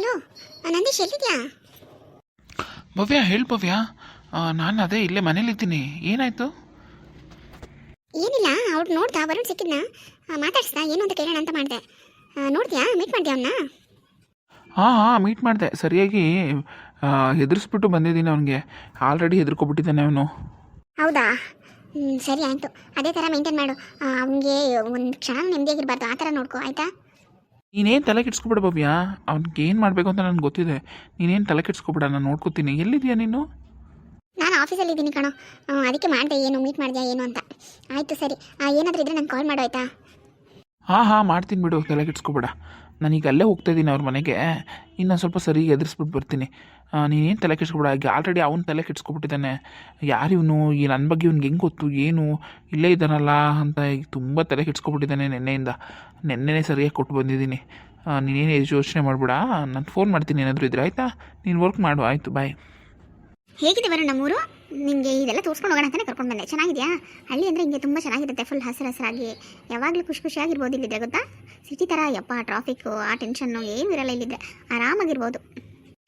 Hello Nandish ಎಲ್ಲಿದ್ಯಾ? ಭವ್ಯ ಹೇಳು ಭವ್ಯ. ನಾನು ಅದೇ ಇಲ್ಲೇ ಮನೇಲಿದ್ದೀನಿ. ಏನಾಯಿತು? ಏನಿಲ್ಲ ಅವ್ರು ನೋಡ್ದಾ ವರುಣ್ ಸಿಕ್ಕಿದ್ನ. ಮಾತಾಡ್ಸ್ದ ಏನು ಅಂತ ಕೇಳೋಣ ಅಂತ ಮಾಡಿದೆ. ನೋಡ್ದ್ಯಾ ಮೀಟ್ ಮಾಡಿದೆ ಅವನ್ನ ಹಾಂ ಹಾಂ ಮೀಟ್ ಮಾಡಿದೆ. ಸರಿಯಾಗಿ ಹೆದರ್ಸ್ಬಿಟ್ಟು ಬಂದಿದ್ದೀನಿ ಅವನಿಗೆ. ಆಲ್ರೆಡಿ ಹೆದರ್ಕೊಬಿಟ್ಟಿದ್ದಾನೆ ಅವನು. ಹೌದಾ? ಸರಿ ಆಯಿತು. ಅದೇ ಥರ ಮೇಂಟೈನ್ ಮಾಡು. ಅವನಿಗೆ ಒಂದು ಕ್ಷಣ ನೆಮ್ಮದಿಯಾಗಿರ್ಬಾರ್ದು ಆ ಥರ ನೋಡ್ಕೊ ಆಯಿತಾ? ನೀನೇನು ತಲೆ ಕೆಡ್ಸ್ಕೊಬಿಡ ಭವ್ಯ? ಅವ್ನಿಗೆ ಏನು ಮಾಡಬೇಕು ಅಂತ ನನಗೆ ಗೊತ್ತಿದೆ. ನೀನೇನು ತಲೆ ಕೆಡ್ಸ್ಕೊಬಿಡ ನಾನು ನೋಡ್ಕೊತೀನಿ. ಎಲ್ಲಿದ್ಯಾ ನೀನು? ನಾನು ಆಫೀಸಲ್ಲಿ ಇದ್ದೀನಿ ಕಣೋ. ಅದಕ್ಕೆ ಮಾಡಿದೆ ಏನು ಮೀಟ್ ಮಾಡಿದ್ಯಾ ಏನು ಅಂತ. ಆಯಿತು ಸರಿ. ಏನಾದರೂ ಇದ್ರೆ ನಂಗೆ ಕಾಲ್ ಮಾಡು ಆಯಿತಾ? ಹಾಂ ಹಾಂ ಮಾಡ್ತೀನಿ ಬಿಡು. ತಲೆ ಕೆಡ್ಸ್ಕೊಬೇಡ. ನಾನೀಗ ಅಲ್ಲೇ ಹೋಗ್ತಾ ಇದ್ದೀನಿ ಅವ್ರ ಮನೆಗೆ. ಇನ್ನು ಸ್ವಲ್ಪ ಸರಿ ಎದುರಿಸ್ಬಿಟ್ಟು ಬರ್ತೀನಿ. ನೀನೇನು ತಲೆ ಕೆಡ್ಸ್ಕೊಬೇಡ. ಈಗ ಆಲ್ರೆಡಿ ಅವ್ನು ತಲೆ ಕೆಡ್ಸ್ಕೊಬಿಟ್ಟಿದ್ದಾನೆ. ಯಾರು ಇವನು? ಈ ನನ್ನ ಬಗ್ಗೆ ಇವ್ನಿಗೆ ಹೆಂಗೆ ಗೊತ್ತು? ಏನು? ಇಲ್ಲೇ ಇದ್ದಾನಲ್ಲ ಅಂತ ಈಗ ತುಂಬ ತಲೆ ಕೆಡ್ಸ್ಕೊಬಿಟ್ಟಿದ್ದಾನೆ ನಿನ್ನೆಯಿಂದ. ನೆನ್ನೆನೇ ಸರಿಯಾಗಿ ಕೊಟ್ಟು ಬಂದಿದ್ದೀನಿ. ನೀನೇನು ಯೋಚನೆ ಮಾಡಿಬಿಡ. ನಾನು ಫೋನ್ ಮಾಡ್ತೀನಿ ಏನಾದರೂ ಇದ್ರೆ ಆಯಿತಾ? ನೀನು ವರ್ಕ್ ಮಾಡು. ಆಯಿತು ಬಾಯ್ ಹೇಗಿದೆ ನಮ್ಮೂರು? ನಿಮಗೆ ಇದೆಲ್ಲ ತೋರಿಸ್ಕೊಂಡು ಹೋಗೋಣ ಅಂತಲೇ ಕರ್ಕೊಂಡು ಬಂದೆ. ಚೆನ್ನಾಗಿದೆಯಾ? ಹಳ್ಳಿ ಅಂದರೆ ಹಿಂಗೆ ತುಂಬ ಚೆನ್ನಾಗಿರುತ್ತೆ ಫುಲ್ ಹಸಿರು ಹಸಿರಾಗಿ ಯಾವಾಗಲೂ ಖುಷಿ ಖುಷಿಯಾಗಿರ್ಬೋದು ಇಲ್ಲಿದ್ರೆ ಗೊತ್ತಾ? ಸಿಟಿ ಥರ ಯಪ್ಪ ಟ್ರಾಫಿಕ್ಕು ಆ ಟೆನ್ಷನ್ನು ಏನೂ ಇರಲ್ಲ ಇಲ್ಲಿದ್ರೆ. ಆರಾಮಾಗಿರ್ಬೋದು.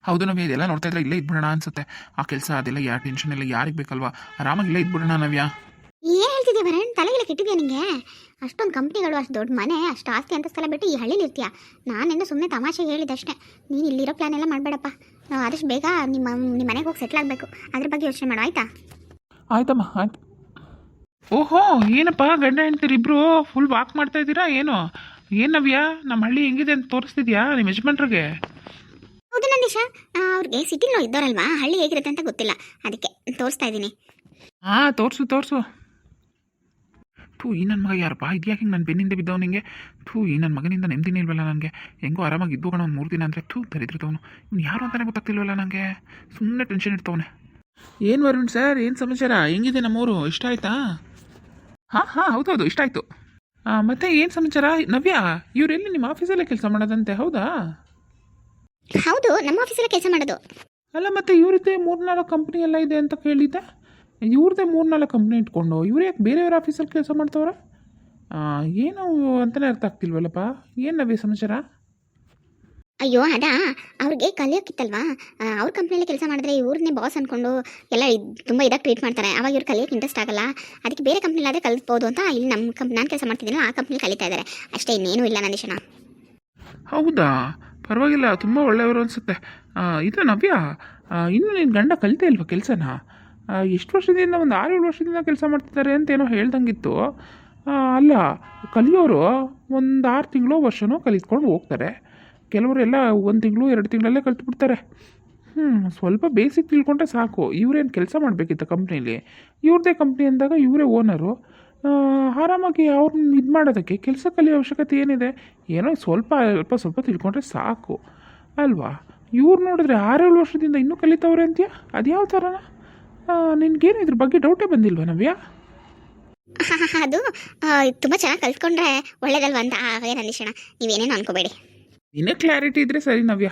ಹೌದು ನವ್ಯ ಇದೆಲ್ಲ ನೋಡ್ತಾ ಇದ್ರೆ ಇಲ್ಲೇ ಇದ್ಬಿಡೋಣ ಅನ್ಸುತ್ತೆ. ಆ ಕೆಲಸ ಅದೆಲ್ಲ ಯಾರು ಟೆನ್ಷನ್ ಇಲ್ಲ ಯಾರಿಗೆ ಬೇಕಲ್ವಾ? ಆರಾಮಾಗಿ ಇಲ್ಲೇ ಇದ್ಬಿಡೋಣ ನವ್ಯ. ಏನು ಹೇಳ್ತಿದ್ಯಾ ಬರಣ್ಣ ತಲೆಗೆಲ್ಲ ಕೆಟ್ಟಿದ್ಯಾ ನಿಂಗೆ? ಅಷ್ಟೊಂದು ಕಂಪ್ನಿಗಳು ಅಷ್ಟು ದೊಡ್ಡ ಮನೆ ಅಷ್ಟು ಆಸ್ತಿ ಅಂತಸ್ತೆಲ್ಲ ಬಿಟ್ಟು ಈ ಹಳ್ಳಿಲಿ ಇರ್ತೀಯ? ನಾನೆಂದು ಸುಮ್ಮನೆ ತಮಾಷೆ ಹೇಳಿದಷ್ಟೇ ನೀನು ಇಲ್ಲಿರೋ ಪ್ಲಾನ್ ಎಲ್ಲ ಮಾಡಬೇಡಪ್ಪ. ಆದಷ್ಟು ಬೇಗ ನಿಮ್ಮ ನಿಮ್ಮ ಮನೆಗೆ ಹೋಗಿ ಸೆಟ್ಲ್ ಆಗಬೇಕು. ಅದ್ರ ಬಗ್ಗೆ ಯೋಚನೆ ಮಾಡು ಆಯಿತಾ? ಆಯ್ತಮ್ಮ ಆಯ್ತು. ಓಹೋ ಏನಪ್ಪ ಗಂಡ ಹೆಂಡ್ತೀರಿ ಇಬ್ರು ಫುಲ್ ವಾಕ್ ಮಾಡ್ತಾ ಇದ್ದೀರಾ ಏನು? ಏನು ನವ್ಯ? ನಮ್ಮ ಹಳ್ಳಿ ಹೆಂಗಿದೆ ಅಂತ ತೋರಿಸ್ತಿದ್ಯಾ ನಿಮ್ಮ ಯಜಮಾನ್ರಿಗೆ? ಹೌದು ನಂದೀಶ. ಅವ್ರಿಗೆ ಸಿಟಿಲೋ ಇದ್ದೋರಲ್ವಾ ಹಳ್ಳಿ ಹೇಗಿರುತ್ತೆ ಅಂತ ಗೊತ್ತಿಲ್ಲ. ಅದಕ್ಕೆ ತೋರಿಸ್ತಾ ಇದ್ದೀನಿ. ಹಾಂ ತೋರಿಸು ತೋರಿಸು. ಥೂ ಈ ನನ್ನ ಮಗ ಯಾರಪ್ಪ? ಇದ್ಯಾಕೆ ಹಿಂಗೆ ನನ್ನ ಬೆನ್ನಿಂದ ಬಿದ್ದವ ನಿಂಗೆ? ಥೂ ಈ ನನ್ನ ಮಗನಿಂದ ನೆಮ್ಮದಿನೇ ಇಲ್ವಲ್ಲ ನನಗೆ? ಹೆಂಗೋ ಆರಾಮಾಗಿ ಇದ್ದು ಒಂದು ಮೂರು ದಿನ ಅಂದರೆ ಥೂ ದರಿದ್ರತವನು ಇವ್ನು ಯಾರು ಅಂತಾನೆ ಗೊತ್ತಾಗ್ತಿಲ್ವಲ್ಲ ನನಗೆ ಸುಮ್ಮನೆ ಟೆನ್ಷನ್ ಇರ್ತವನೆ ಏನು ವರುಣ್ ಸರ್ ಏನು ಸಮಾಚಾರ? ಹೆಂಗಿದೆ ನಮ್ಮೂರು? ಇಷ್ಟ ಆಯ್ತಾ? ಹಾಂ ಹಾಂ ಹೌದೌದು ಇಷ್ಟ ಆಯಿತು. ಮತ್ತೆ ಏನು ಸಮಾಚಾರ? ನವ್ಯ ಇವರೆಲ್ಲಿ ನಿಮ್ಮ ಆಫೀಸಲ್ಲೇ ಕೆಲಸ ಮಾಡೋದಂತೆ? ಹೌದಾ? ಹೌದು ನಮ್ಮ ಆಫೀಸಲ್ಲೇ ಕೆಲಸ ಮಾಡೋದು. ಅಲ್ಲ ಮತ್ತೆ ಮೂರು ಮೂರ್ನಾಲ್ಕು ಕಂಪ್ನಿ ಎಲ್ಲ ಇದೆ ಅಂತ ಕೇಳಿದ್ದೆ. ಇವ್ರದ್ದೇ ಮೂರ್ನಾಲ್ಕು ಕಂಪ್ನಿ ಇಟ್ಕೊಂಡು ಇವ್ರು ಯಾಕೆ ಬೇರೆಯವ್ರ ಆಫೀಸಲ್ಲಿ ಕೆಲಸ ಮಾಡ್ತವ್ರ? ಏನು ಅಂತಲೇ ಅರ್ಥ ಆಗ್ತಿಲ್ವಲ್ಲಪ್ಪ? ಏನು ನವ್ಯ ಸಮಾಚಾರ? ಅಯ್ಯೋ ಅದಾ ಅವ್ರಿಗೆ ಕಲಿಯೋಕ್ಕಿತ್ತಲ್ವಾ ಅವ್ರ ಕಂಪ್ನಿಯಲ್ಲಿ ಕೆಲಸ ಮಾಡಿದ್ರೆ ಇವ್ರನ್ನೇ ಬಾಸ್ ಅನ್ಕೊಂಡು ಎಲ್ಲ ಇದು ತುಂಬ ಇದಾಗಿ ಟ್ರೀಟ್ ಮಾಡ್ತಾರೆ. ಅವಾಗ ಇವ್ರು ಕಲಿಯೋಕೆ ಇಂಟ್ರೆಸ್ಟ್ ಆಗಲ್ಲ. ಅದಕ್ಕೆ ಬೇರೆ ಕಂಪ್ನಿಲಾದರೆ ಕಲಿಸ್ಬೋದು ಅಂತ ಇಲ್ಲಿ ನಮ್ಮ ಕಂಪ್ನಿ ನಾನು ಕೆಲಸ ಮಾಡ್ತಿದ್ದೀನಿ ಆ ಕಂಪ್ನಿ ಕಲಿತಾ ಇದ್ದಾರೆ ಅಷ್ಟೇ ಇನ್ನೇನು ಇಲ್ಲ ನಂದೀಶನ. ಹೌದಾ? ಪರವಾಗಿಲ್ಲ ತುಂಬ ಒಳ್ಳೆಯವರು ಅನಿಸುತ್ತೆ. ಇದು ನವ್ಯ? ಇನ್ನು ನಿನ್ನ ಗಂಡ ಕಲಿತೇ ಇಲ್ವಾ ಕೆಲಸನ? ಎಷ್ಟು ವರ್ಷದಿಂದ ಒಂದು ಆರು ಏಳು ವರ್ಷದಿಂದ ಕೆಲಸ ಮಾಡ್ತಿದ್ದಾರೆ ಅಂತ ಏನೋ ಹೇಳ್ದಂಗಿತ್ತು. ಅಲ್ಲ, ಕಲಿಯೋರು ಒಂದು ಆರು ತಿಂಗಳು ವರ್ಷನೋ ಕಲಿತ್ಕೊಂಡು ಹೋಗ್ತಾರೆ. ಕೆಲವರೆಲ್ಲ ಒಂದು ತಿಂಗಳು, ಎರಡು ತಿಂಗಳಲ್ಲೇ ಕಲ್ತ್ಬಿಡ್ತಾರೆ. ಹ್ಞೂ ಸ್ವಲ್ಪ ಬೇಸಿಕ್ ತಿಳ್ಕೊಂಡ್ರೆ ಸಾಕು. ಇವರೇನು ಕೆಲಸ ಮಾಡಬೇಕಿತ್ತು ಕಂಪ್ನೀಲಿ. ಇವ್ರದ್ದೇ ಕಂಪ್ನಿ ಅಂದಾಗ ಇವರೇ ಓನರು. ಆರಾಮಾಗಿ ಅವ್ರನ್ನ ಇದು ಮಾಡೋದಕ್ಕೆ ಕೆಲಸ ಕಲಿಯೋ ಅವಶ್ಯಕತೆ ಏನಿದೆ? ಏನೋ ಸ್ವಲ್ಪ ಅಲ್ಪ ಸ್ವಲ್ಪ ತಿಳ್ಕೊಂಡ್ರೆ ಸಾಕು. ಅಲ್ವಾ? ಇವ್ರು ನೋಡಿದ್ರೆ ಆರೇಳು ವರ್ಷದಿಂದ ಇನ್ನೂ ಕಲಿತವ್ರೆ ಅಂತೀಯ? ಅದು ಯಾವ ಥರನ ನಿನ್ಗೇನು ಇದ್ರ ಬಗ್ಗೆ ಡೌಟೇ ಬಂದಿಲ್ವಾ ನವ್ಯ? ಅದು ತುಂಬ ಚೆನ್ನಾಗಿ ಕಲ್ತ್ಕೊಂಡ್ರೆ ಒಳ್ಳೇದಲ್ವಾ ಅಂತ ಹಾಗೆ ನಂದೀಶಣ ನೀವೇನೇನು ಅನ್ಕೋಬೇಡಿ. ಇನ್ನೇ ಕ್ಲಾರಿಟಿ ಇದ್ರೆ ಸರಿ ನವ್ಯ.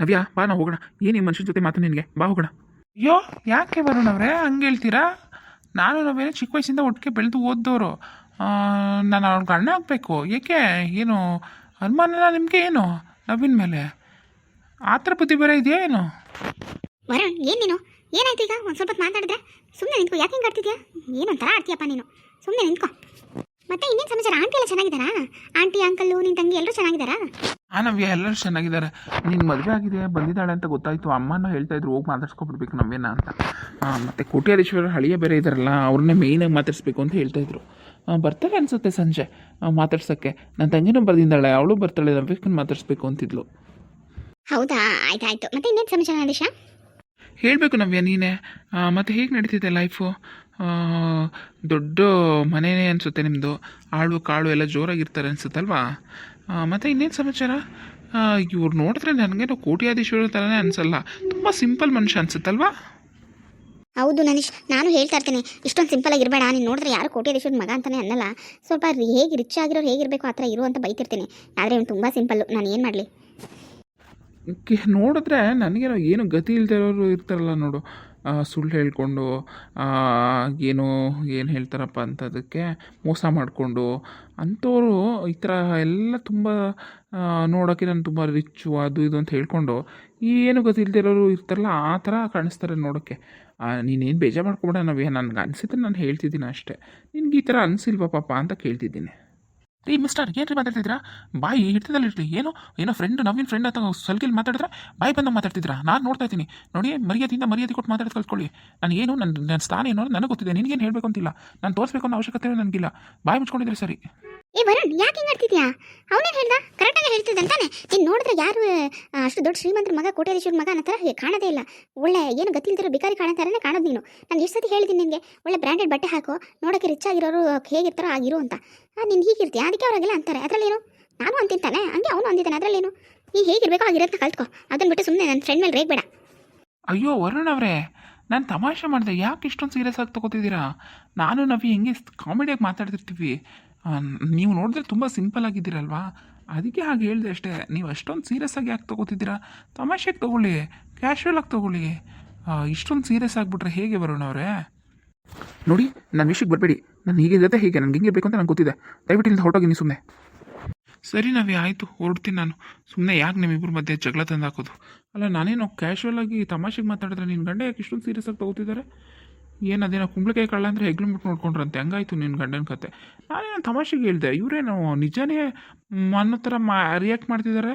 ನವ್ಯ ಬಾ ನಾವು ಹೋಗೋಣ. ಏನು ಈ ಮನುಷ್ಯನ ಜೊತೆ ಮಾತು ನಿನಗೆ? ಬಾ ಹೋಗೋಣ. ಅಯ್ಯೋ ಯಾಕೆ ವರುಣ್ ಅವರೇ? ಹಂಗೆ ಹೇಳ್ತೀರಾ? ನಾನು ನವ್ಯ ಚಿಕ್ಕ ವಯಸ್ಸಿಂದ ಒಟ್ಟಿಗೆ ಬೆಳೆದು ಓದ್ದವರು. ನಾನು ಅವ್ರಿಗೆ ಅಣ್ಣ ಆಗಬೇಕು. ಏಕೆ? ಏನು ಅನುಮಾನ ನಿಮಗೆ ಏನು ನವೀನ್ ಮೇಲೆ? ಆ ಥರ ಬುದ್ಧಿ ಬೇರೆ ಇದೆಯಾ ಏನು? ವರುಣ್ ಏನು ನೀನು? ಏನಾಯ್ತು ಈಗ? ಒಂದು ಸ್ವಲ್ಪ ಮಾತಾಡಿದ್ರೆ? ಸುಮ್ಮನೆ ನಿಂತ್ಕೊ ಯಾಕೆ ಹಿಂಗೆ ಆಡ್ತಿದ್ಯಾ? ಏನೊಂಥರ ಆಡ್ತೀಯಪ್ಪ ನೀನು. ಸುಮ್ಮನೆ ನಿಂತ್ಕೊ. ಮತ್ತೆ ಇನ್ನೇನು ಸಮಾಚಾರ? ಆಂಟಿ ಎಲ್ಲ ಚೆನ್ನಾಗಿದ್ದಾರಾ? ಆಂಟಿ ಅಂಕಲ್ಲು ನಿನ್ನ ತಂಗಿ ಎಲ್ಲರೂ ಚೆನ್ನಾಗಿದ್ದಾರಾ? ಆ ನವ್ಯ ಎಲ್ಲರೂ ಚೆನ್ನಾಗಿದ್ದಾರೆ. ನಿನ್ನ ಮದುವೆ ಆಗಿದೆ ಬಂದಿದ್ದಾಳೆ ಅಂತ ಗೊತ್ತಾಯಿತು. ಅಮ್ಮನ ಹೇಳ್ತಾ ಇದ್ರು ಹೋಗಿ ಮಾತಾಡ್ಸ್ಕೊಬಿಡ್ಬೇಕು ನವ್ಯನ ಅಂತ. ಮತ್ತು ಕೋಟ್ಯಾಧೀಶ್ವರ ಹಳಿಯ ಬೇರೆ ಇದ್ದಾರಲ್ಲ ಅವ್ರನ್ನೇ ಮೇಯ್ನಾಗಿ ಮಾತಾಡಿಸ್ಬೇಕು ಅಂತ ಹೇಳ್ತಾ ಇದ್ರು. ಬರ್ತಾರೆ ಅನ್ಸುತ್ತೆ ಸಂಜೆ ಮಾತಾಡ್ಸೋಕ್ಕೆ. ನನ್ನ ತಂಗಿನೂ ಬರ್ದಿದ್ದಾಳೆ ಅವಳು ಬರ್ತಾಳೆ ನವ್ಯಕ್ಕನ್ನು ಮಾತಾಡಿಸ್ಬೇಕು ಅಂತಿದ್ಲು. ಹೌದಾ? ಆಯ್ತು ಆಯ್ತು ಮತ್ತೆ ಇನ್ನೇನು ಸಮಾಚಾರ ನಂದೀಶ ಹೇಳಬೇಕು ನವ್ಯ, ನೀನೇ. ಮತ್ತು ಹೇಗೆ ನಡೀತಿದೆ ಲೈಫು ದೊಡ್ಡ ಮನೆಯೇ ಅನಿಸುತ್ತೆ ನಿಮ್ಮದು ಆಳು ಕಾಳು ಎಲ್ಲ ಜೋರಾಗಿರ್ತಾರೆ ಅನಿಸುತ್ತಲ್ವಾ? ಮತ್ತು ಇನ್ನೇನು ಸಮಾಚಾರ? ಇವ್ರು ನೋಡಿದ್ರೆ ನನಗೇನೋ ಕೋಟ್ಯಾಧೀಶ್ವರ ಥರನೇ ಅನಿಸಲ್ಲ. ತುಂಬ ಸಿಂಪಲ್ ಮನುಷ್ಯ ಅನಿಸುತ್ತಲ್ವಾ? ಹೌದು ನನೀಶ್, ನಾನು ಹೇಳ್ತಾ ಇರ್ತೀನಿ. ಇಷ್ಟೊಂದು ಸಿಂಪಲ್ ಆಗಿರಬೇಡ. ನೀನು ನೋಡಿದ್ರೆ ಯಾರು ಕೋಟ್ಯಾಧೀಶ್ವರ ಮಗ ಅಂತಲೇ ಅನ್ನಲ್ಲ. ಸ್ವಲ್ಪ ಹೇಗೆ ರಿಚ್ ಆಗಿರೋರು ಹೇಗಿರಬೇಕು ಆ ಥರ ಇರು ಅಂತ ಬೈತಿರ್ತೀನಿ. ಆದರೆ ಇವ್ನು ತುಂಬ ಸಿಂಪಲ್ಲು ನಾನು ಏನು ಮಾಡಲಿ? ನೋಡಿದ್ರೆ ನನಗೇನೋ ಏನು ಗತಿ ಇಲ್ದೇ ಇರೋರು ಇರ್ತಾರಲ್ಲ ನೋಡು. ಸುಳ್ಳು ಹೇಳ್ಕೊಂಡು ಏನು ಏನು ಹೇಳ್ತಾರಪ್ಪ ಅಂತದಕ್ಕೆ ಮೋಸ ಮಾಡಿಕೊಂಡು, ಅಂಥವ್ರು ಈ ಥರ ಎಲ್ಲ ತುಂಬ ನೋಡೋಕ್ಕೆ ನಾನು ತುಂಬ ರಿಚ್ಚು, ಅದು ಇದು ಅಂತ ಹೇಳ್ಕೊಂಡು ಏನು ಇರೋರು ಇರ್ತಾರಲ್ಲ, ಆ ಥರ ಕಾಣಿಸ್ತಾರೆ ನೋಡೋಕ್ಕೆ ನೀನೇನು ಬೇಜಾರು ಮಾಡ್ಕೊಬೇಡ, ನಾವೇ ನನಗೆ ಅನಿಸಿದ್ರೆ ನಾನು ಹೇಳ್ತಿದ್ದೀನಿ ಅಷ್ಟೇ. ನಿನಗೆ ಈ ಥರ ಅನಿಸಿಲ್ವಾ ಪಾಪ ಅಂತ ಕೇಳ್ತಿದ್ದೀನಿ. ರೀ ಮಿಸ್ಟರ್ ಏನು ರೀ ಮಾತಾಡ್ತಿದ್ದೀರಾ? ಬಾಯಿ ಹಿಡ್ತದಲ್ಲಿ ಇರ್ಲಿ. ಏನೋ ಏನೋ ಫ್ರೆಂಡ್ ನವೀನ್ ಫ್ರೆಂಡ್ ಅಥವಾ ಸಲ್ಗಿಲ್ ಮಾತಾಡಿದ್ರೆ ಬಾಯಿ ಬಂದಾಗ ಮಾತಾಡ್ತಿದ್ದೀರಾ? ನಾನು ನೋಡ್ತಾ ಇದ್ದೀನಿ. ನೋಡಿ ಮರ್ಯಾದಿಂದ ಮರ್ಯಾದೆ ಕೊಟ್ಟು ಮಾತಾಡೋದು ಕಲ್ತ್ಕೊಳ್ಳಿ. ನಾನು ಏನು ನನ್ನ ನನ್ನ ಸ್ಥಾನ ಏನೋ ನನಗೆ ಗೊತ್ತಿದೆ. ನಿನಗೇನು ಹೇಳಬೇಕು ಅಂತಿಲ್ಲ ನಾನು ತೋರಿಸ್ಬೇಕು ಅನ್ನೋ ಅವಶ್ಯಕತೆ ನನಗಿಲ್ಲ. ಬಾಯಿ ಮುಚ್ಕೊಂಡಿದ್ರೆ ಸರಿ. ಏ, ವರುಣ್, ಯಾಕೆ ಹಿಂಗೆ ಆಡ್ತಿದ್ಯಾ? ಅವನೇನು ಹೇಳ್ದ? ಕರೆಕ್ಟಾಗಿ ಹೇಳ್ತಿದ್ದೆ ಅಂತಾನೆ. ನೀನು ನೋಡಿದ್ರೆ ಯಾರು ಅಷ್ಟು ದೊಡ್ಡ ಶ್ರೀಮಂತರ ಮಗ, ಕೋಟ್ಯಾಧೀಶ್ವರ ಮಗ ಅನ್ನೋ ಥರ ಕಾಣೋದೇ ಇಲ್ಲ. ಒಳ್ಳೆ ಏನು ಗತಿಲ್ದಿರೋ ಬಿಕಾರಿ ಕಾಣೋ ಥರನೇ ಕಾಣೋದು ನೀನು. ನಾನು ಎಷ್ಟು ಸತಿ ಹೇಳಿದ್ದೀನಿ ನಿನಗೆ. ಒಳ್ಳೆ ಬ್ರ್ಯಾಂಡೆಡ್ ಬಟ್ಟೆ ಹಾಕು ನೋಡೋಕ್ಕೆ ರಿಚ್ ಆಗಿರೋರು ಹೇಗಿರ್ತಾರೋ ಆಗಿರು ಅಂತ. ನೀನು ಹೀಗಿರ್ತೀಯ? ಅದಕ್ಕೆ ಅವರಾಗೆಲ್ಲ ಅಂತಾರೆ. ಅದರಲ್ಲೇನು? ನಾನು ಅಂತಿಂತಾನೆ? ಹಂಗೆ ಅವನು ಅಂದಿದ್ದಾನೆ. ಅದರಲ್ಲೇನು? ನೀನು ಹೇಗಿರ್ಬೇಕೋ ಆಗಿರೋದನ್ನ ಕಲ್ತ್ಕೊ. ಅದನ್ನು ಬಿಟ್ಟು ಸುಮ್ಮನೆ ನನ್ನ ಫ್ರೆಂಡ್ ಮೇಲೆ ರೇಗ್ಬೇಡ. ಅಯ್ಯೋ, ವರುಣ್ ಅವರೇ, ನಾನು ತಮಾಷೆ ಮಾಡಿದೆ. ಯಾಕೆ ಇಷ್ಟೊಂದು ಸೀರಿಯಸ್ ಆಗಿ ತಗೋತಿದ್ದೀರಾ? ನಾನು, ನವಿ ಹೆಂಗೆ ಕಾಮಿಡಿಯಾಗಿ ಮಾತಾಡ್ತಿರ್ತೀವಿ? ನೀವು ನೋಡಿದ್ರೆ ತುಂಬ ಸಿಂಪಲ್ ಆಗಿದ್ದೀರಲ್ವಾ? ಅದಕ್ಕೆ ಹಾಗೆ ಹೇಳಿದೆ ಅಷ್ಟೇ. ನೀವು ಅಷ್ಟೊಂದು ಸೀರಿಯಸ್ ಆಗಿ ಯಾಕೆ ತೊಗೋತಿದ್ದೀರಾ? ತಮಾಷೆಗೆ ತೊಗೊಳ್ಳಿ. ಕ್ಯಾಶುವಲ್ ಆಗಿ ತೊಗೊಳ್ಳಿ. ಇಷ್ಟೊಂದು ಸೀರಿಯಸ್ ಆಗಿಬಿಟ್ರೆ ಹೇಗೆ ವರುಣ್ ಅವರೇ? ನೋಡಿ ನನ್ನ ವಿಷಯಕ್ಕೆ ಬರಬೇಡಿ. ನಾನು ಹೀಗೆ ಇರುತ್ತೆ ಹೀಗೆ? ನನಗೆ ಹಿಂಗೆ ಬೇಕು ಅಂತ ನಂಗೆ ಗೊತ್ತಿದೆ. ದಯವಿಟ್ಟು ಇಲ್ಲಿ ಹೊರಟೋಗಿ ನೀವು ಸುಮ್ಮನೆ ಸರಿ ನಾವೇ ಆಯಿತು. ಹೊರಡ್ತೀನಿ ನಾನು. ಸುಮ್ಮನೆ ಯಾಕೆ ನಿಮ್ಮಿಬ್ಬರ ಮಧ್ಯೆ ಜಗಳ ತಂದು ಹಾಕೋದು? ಅಲ್ಲ, ನಾನೇನೋ ಕ್ಯಾಶುವಲ್ ಆಗಿ ತಮಾಷೆಗೆ ಮಾತಾಡಿದ್ರೆ ನಿನ್ನ ಗಂಡ ಯಾಕೆ ಇಷ್ಟೊಂದು ಸೀರಿಯಸ್ ಆಗಿ ತಗೋತಿದ್ದಾರೆ? ಏನು ಅದೇನೋ ಕುಂಬಳಕಾಯಿ ಕಳ್ಳ ಅಂದರೆ ಹೆಗ್ಲು ಮುಟ್ಟು ನೋಡ್ಕೊಂಡ್ರಂತೆ. ಹಂಗಾಯ್ತು ನಿನ್ನ ಗಂಡನ ಕತೆ. ನಾನೇನು ತಮಾಷೆಗೆ ಹೇಳಿದೆ. ಇವರೇನೋ ನಿಜನೇ ಅನ್ನೋ ಥರ ಮಾ ರಿಯಾಕ್ಟ್ ಮಾಡ್ತಿದ್ದಾರೆ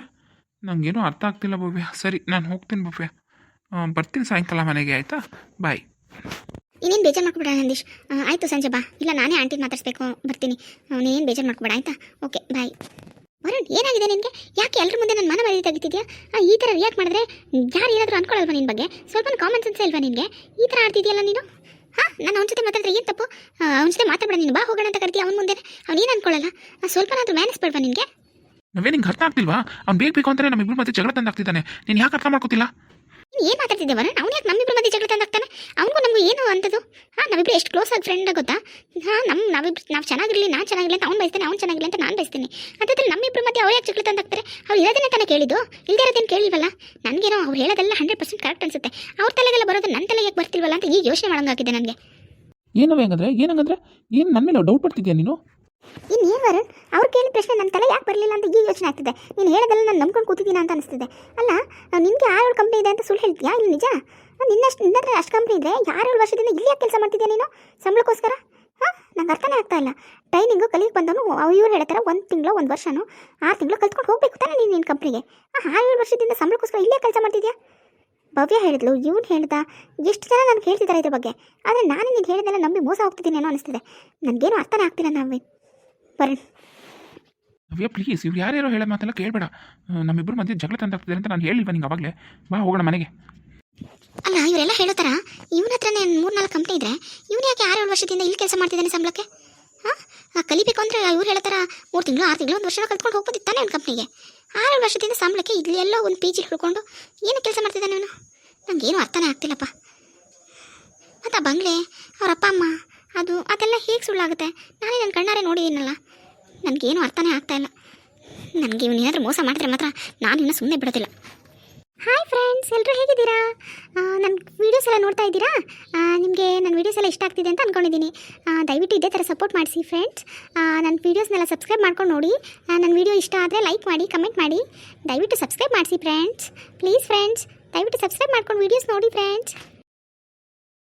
ನನಗೇನು ಅರ್ಥ ಆಗ್ತಿಲ್ಲ ಭವ್ಯ. ಸರಿ, ನಾನು ಹೋಗ್ತೀನಿ ಭವ್ಯ. ಬರ್ತೀನಿ ಸಾಯಂಕಾಲ ಮನೆಗೆ, ಆಯಿತಾ? ಬಾಯ್. ಇನ್ನೇನು ಬೇಜಾರು ಮಾಡ್ಕೊಬೇಡ ನಂದೀಶ್. ಆಯಿತು ಸಂಜೆ ಬಾ. ಇಲ್ಲ, ನಾನೇ ಆಂಟಿಗೆ ಮಾತಾಡಿಸ್ಬೇಕು. ಬರ್ತೀನಿ. ನೀನೇನು ಬೇಜಾರು ಮಾಡ್ಕೊಬೇಡ, ಆಯಿತಾ? ಓಕೆ, ಬಾಯ್. ವರುಣ್, ಏನಾಗಿದೆ ನಿನಗೆ? ಯಾಕೆ ಎಲ್ಲರ ಮುಂದೆ ನನ್ನ ಮನ ಮರ್ಯಾದೆ ತೆಗಿತಿದ್ಯಾ? ಈ ಥರ ರಿಯಾಕ್ಟ್ ಮಾಡಿದ್ರೆ ಯಾರು ಏನಾದರೂ ಅನ್ಕೊಳ್ಳಲ್ವಾ ನಿನ್ನ ಬಗ್ಗೆ? ಸ್ವಲ್ಪ ಕಾಮನ್ ಸೆನ್ಸ್ ಇಲ್ವಾ ನಿನಗೆ? ಈ ಥರ ಆಡ್ತಿದ್ಯಲ್ಲ ನೀನು? ಹಾಂ, ನಾನು ಅವನ ಜೊತೆ ಮಾತಾಡಿದ್ರೆ ಏನು ತಪ್ಪು? ಅವನ ಜೊತೆ ಮಾತಾಡ್ಬೇಡ ನೀನು, ಬಾ, ಹೋಗೋಣ ಅಂತ ಕರಿತೀಯ, ಅವನ ಮುಂದೆ. ಅವ್ನು ಏನು ಅನ್ಕೊಳ್ಳಲ್ಲ ಸ್ವಲ್ಪನಾದ್ರೂ ಮ್ಯಾನೇಜ್ ಬೇಡವಾ ನಿನಗೆ. ನಾವೇ ನಿಂಗೆ ಅರ್ಥ ಆಗ್ತಿಲ್ವಾ? ಅವ್ನು ಬೇಕು ಬೇಕು ಅಂದರೆ ನಮ್ಮ ಇಬ್ಬರು ಮತ್ತೆ ಜಗಳ ತಂದಾಗ್ತಿದ್ದಾನೆ. ನೀನು ಯಾಕೆ ಅರ್ಥ ಮಾಡ್ಕೋತಿಲ್ಲ? ಏನು ಮಾತಾಡ್ತಿದ್ದೆ ವರುಣ್? ಅವ್ನು ಯಾಕೆ ನಮ್ಮಿಬ್ರು ಮಧ್ಯೆ ಜಗಳ ತಂದಾಗ್ತಾನೆ ಅವನಿಗೂ ನಮಗೂ ಏನು ಅಂತದ್ದು. ಹಾಂ ನಾವಿಬ್ಬರು ಎಷ್ಟು ಕ್ಲೋಸ್ ಆಗಿ ಫ್ರೆಂಡ್ ಗೊತ್ತಾ? ಹಾಂ ನಮ್ಮ ನಾವಿಬ್ರು, ನಾವು ಚೆನ್ನಾಗಿರಲಿ, ನಾನು ಚೆನ್ನಾಗಿಲ್ಲ ಅಂತ ಅವ್ನು ಬಯಸ್ತಾನೆ, ಅವ್ನು ಚೆನ್ನಾಗಿಲ್ಲ ಅಂತ ನಾನು ಬಯಸ್ತೀನಿ. ಅದಾದ್ರೆ ನಮ್ಮಿಬ್ರು ಮಧ್ಯೆ ಅವ್ರು ಯಾಕೆ ಜಗಳ ತಂದಾಗ್ತಾರೆ ಅವ್ರು ಇರೋದನ್ನ ತಾನೇ ಕೇಳಿದ್ದು? ಇಲ್ಲದೇ ಇರೋದೇನು ಕೇಳಿಲ್ವಲ್ಲ? ನನಗೇನೋ ಅವ್ರು ಹೇಳೋದೆಲ್ಲ ಹಂಡ್ರೆಡ್ ಪರ್ಸೆಂಟ್ ಕರೆಕ್ಟ್ ಅನ್ಸುತ್ತೆ. ಅವ್ರ ತಲೆಗೆಲ್ಲ ಬರೋದು ನನ್ನ ತಲೆಗೆ ಯಾಕೆ ಬರ್ತಿಲ್ವಲ್ಲ ಅಂತ ಈಗ ಯೋಚನೆ ಮಾಡೋಂಗಾಗಿದೆ ನನಗೆ. ಏನವೇ ಹಂಗಂದ್ರೆ? ಏನು ನನ್ನ ಮೇಲೆ ಡೌಟ್ ಪಡ್ತಿದ್ಯಾ ನೀನು? ಇನ್ನೇನು ವರುಣ್, ಅವ್ರು ಕೇಳಿದ ಪ್ರಶ್ನೆ ನನ್ನ ತಲೆ ಯಾಕೆ ಬರಲಿಲ್ಲ ಅಂತ ಈಗ ಯೋಚನೆ ಆಗ್ತಿದೆ. ನೀನು ಹೇಳೋದೆಲ್ಲ ನಾನು ನಂಬ್ಕೊಂಡು ಕೂತಿದ್ದೀನಿ ಅಂತ ಅನಿಸ್ತಿದೆ. ಅಲ್ಲ ನಿನಗೆ ಆರೇಳು ಕಂಪ್ನಿ ಇದೆ ಅಂತ ಸುಳ್ಳು ಹೇಳ್ತೀಯಾ ಇಲ್ಲಿ ನಿಜ? ನಿನ್ನಷ್ಟು ನಿನ್ನ ಹತ್ರ ಅಷ್ಟು ಕಂಪ್ನಿ ಇದ್ದರೆ ಯಾರೇಳು ವರ್ಷದಿಂದ ಇಲ್ಲಿ ಯಾಕೆ ಕೆಲಸ ಮಾಡ್ತಿದ್ಯಾ ನೀನು? ಸಂಬಳಕ್ಕೋಸ್ಕರ? ಹಾಂ ನಂಗೆ ಅರ್ಥನೇ ಆಗ್ತಾ ಇಲ್ಲ. ಟ್ರೈನಿಂಗು ಕಲಿಗೆ ಬಂದವನು ಇವ್ರು ಹೇಳ್ತಾರೆ ಒಂದು ತಿಂಗಳು ಒಂದು ವರ್ಷನೂ ಆರು ತಿಂಗಳು ಕಲ್ತ್ಕೊಂಡು ಹೋಗ್ಬೇಕು ತಾನೇ ನೀನು ನಿನ್ನ ಕಂಪ್ನಿಗೆ ಹಾಂ ಆರೇಳು ವರ್ಷದಿಂದ ಸಂಬಳಕ್ಕೋಸ್ಕರ ಇಲ್ಲೇ ಕೆಲಸ ಮಾಡ್ತಿದ್ಯಾ? ಭವ್ಯ ಹೇಳಿದ್ಲು, ಇವನು ಹೇಳ್ದ, ಎಷ್ಟು ಜನ ನನಗೆ ಹೇಳ್ತಿದ್ದಾರೆ ಇದ್ರ ಬಗ್ಗೆ. ಆದರೆ ನಾನು ನೀನು ಹೇಳಿದೆಲ್ಲ ನಂಬಿ ಮೋಸ ಹೋಗ್ತಿದ್ದೀನೇನೋ ಅನಿಸ್ತಿದೆ. ನನಗೇನು ಅರ್ಥನೇ ಆಗ್ತಿಲ್ಲ ನಾವೇ ವರುಣ್ ನವ್ಯ ಪ್ಲೀಸ್ ಇವ್ರು ಯಾರ್ಯಾರೋ ಹೇಳೋ ಮಾತೆಲ್ಲ ಕೇಳಬೇಡ. ನಮ್ಮಿಬ್ಬರು ಮಧ್ಯೆ ಜಗಳ ತಂದಾಗ್ತಿದ್ದಾರೆ ಅಂತ ನಾನು ಹೇಳಿಲ್ವ ನಿಂಗೆ ಅವಾಗಲೇ? ಬಾ ಹೋಗೋಣ ಮನೆಗೆ. ಅಲ್ಲ ಇವರೆಲ್ಲ ಹೇಳೋ ಥರ ಇವನ ಹತ್ರನೇ ಮೂರು ನಾಲ್ಕು ಕಂಪ್ನಿ ಇದ್ರೆ ಇವನು ಯಾಕೆ ಆರು ಏಳು ವರ್ಷದಿಂದ ಇಲ್ಲಿ ಕೆಲಸ ಮಾಡ್ತಿದ್ದಾನೆ ಸಂಬಳಕ್ಕೆ? ಹಾಂ ಕಲಿಬೇಕು ಅಂದರೆ ಇವ್ರು ಹೇಳೋ ಥರ ಮೂರು ತಿಂಗಳು ಆರು ತಿಂಗಳು ಒಂದು ವರ್ಷ ಕಲ್ತ್ಕೊಂಡು ಹೋಗ್ಬೋದಿತ್ತಾನೆ ಒಂದು ಕಂಪ್ನಿಗೆ ಆರು ಏಳು ವರ್ಷದಿಂದ ಸಂಬಳಕ್ಕೆ ಇಲ್ಲಿ ಎಲ್ಲೋ ಒಂದು ಪಿ ಜಿ ಹಿಡ್ಕೊಂಡು ಏನು ಕೆಲಸ ಮಾಡ್ತಿದ್ದಾನೆ ಅವನು ನನಗೇನು ಅರ್ಥನೇ ಆಗ್ತಿಲ್ಲಪ್ಪ. ಮತ್ತು ಆ ಬಂಗ್ಲೆ ಅವ್ರ ಅಪ್ಪ ಅಮ್ಮ ಅದು ಅದೆಲ್ಲ ಹೇಗೆ ಸುಳ್ಳಾಗುತ್ತೆ? ನಾನೇ ನನ್ನ ಕಣ್ಣಾರೆ ನೋಡಿದ್ದೀನಲ್ಲ. ನನಗೇನು ಅರ್ಥನೇ ಆಗ್ತಾ ಇಲ್ಲ. ನನಗೆ ಇವನು ಏನಾದರೂ ಮೋಸ ಮಾಡಿದ್ರೆ ಮಾತ್ರ ನಾನು ಇನ್ನೂ ಸುಮ್ಮನೆ ಬಿಡೋದಿಲ್ಲ. ಹಾಯ್ ಫ್ರೆಂಡ್ಸ್ ಎಲ್ಲರೂ ಹೇಗಿದ್ದೀರಾ? ನನ್ನ ವೀಡಿಯೋಸ್ ಎಲ್ಲ ನೋಡ್ತಾ ಇದ್ದೀರಾ? ನಿಮಗೆ ನನ್ನ ವೀಡಿಯೋಸ್ ಎಲ್ಲ ಇಷ್ಟ ಆಗ್ತಿದೆ ಅಂತ ಅಂದ್ಕೊಂಡಿದ್ದೀನಿ ದಯವಿಟ್ಟು ಇದೇ ಥರ ಸಪೋರ್ಟ್ ಮಾಡಿಸಿ ಫ್ರೆಂಡ್ಸ್ ನನ್ನ ವೀಡಿಯೋಸ್ನೆಲ್ಲ ಸಬ್ಸ್ಕ್ರೈಬ್ ಮಾಡ್ಕೊಂಡು ನೋಡಿ. ನನ್ನ ವೀಡಿಯೋ ಇಷ್ಟ ಆದರೆ ಲೈಕ್ ಮಾಡಿ ಕಮೆಂಟ್ ಮಾಡಿ. ದಯವಿಟ್ಟು ಸಬ್ಸ್ಕ್ರೈಬ್ ಮಾಡಿಸಿ ಫ್ರೆಂಡ್ಸ್ ಪ್ಲೀಸ್ ಫ್ರೆಂಡ್ಸ್ ದಯವಿಟ್ಟು ಸಬ್ಸ್ಕ್ರೈಬ್ ಮಾಡ್ಕೊಂಡು ವೀಡಿಯೋಸ್ ನೋಡಿ ಫ್ರೆಂಡ್ಸ್